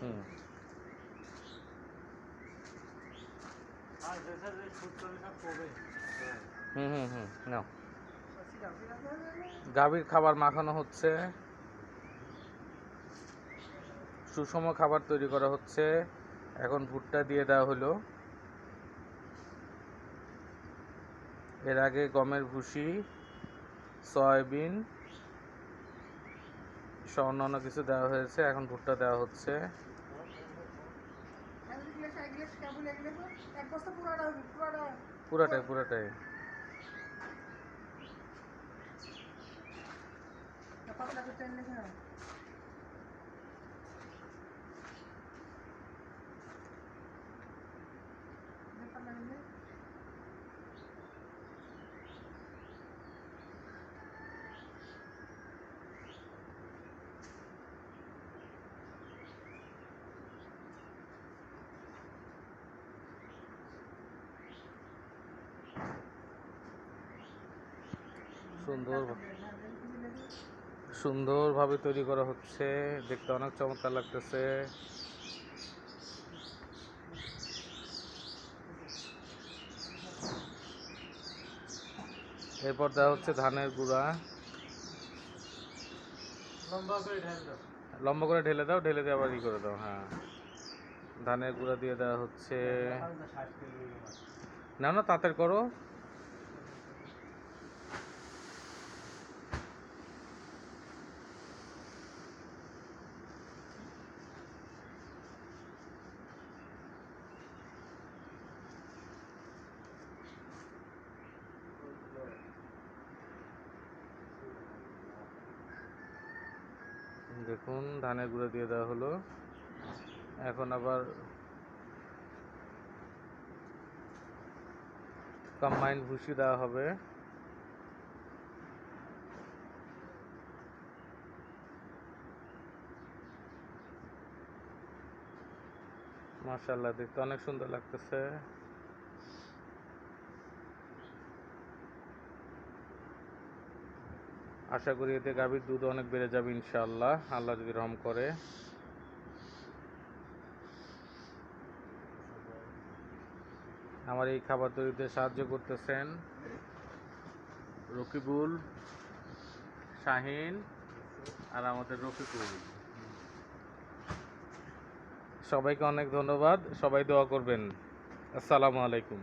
হুম। হুম হুম নাও। গাভীর খাবার মাখানো হচ্ছে। সুষম খাবার তৈরি করা হচ্ছে। এখন ভুট্টা দিয়ে দেওয়া হলো। এর আগে গমের ভুসি, সয়াবিন সহ অন্যান্য কিছু দেওয়া হয়েছে এখন ভুট্টা দেওয়া হচ্ছে। পুরাটাই পুরাটাই। পাতলা সুন্দর সুন্দরভাবে তৈরি করা হচ্ছে। দেখতে অনেক চমৎকার লাগতেছে। এরপর দেওয়া হচ্ছে ধানের গুঁড়া। লম্বা করে ঢেল দাও। ঢেলে দিয়ে আবার ই করে দাও হ্যাঁ। ধানের গুঁড়া দিয়ে দেওয়া হচ্ছে। না না তাঁতের করো। দেখুন, ধানের গুঁড়ো দিয়ে দেওয়া হলো। এখন আবার কম্বাইন্ড ভুসি দেওয়া হবে। মাশাল্লাহ দেখতে অনেক সুন্দর লাগতেছে। আশা করি এতে গাভীর দুধ অনেক বেড়ে যাবে ইনশাআল্লাহ। আল্লাহ যদি রহম করে। আমার এই খাবার তৈরিতে সাহায্য করতেছেন রকিবুল, শাহিন আর আমাদের রফিকুল। সবাইকে অনেক ধন্যবাদ। সবাই দোয়া করবেন। আসসালামু আলাইকুম।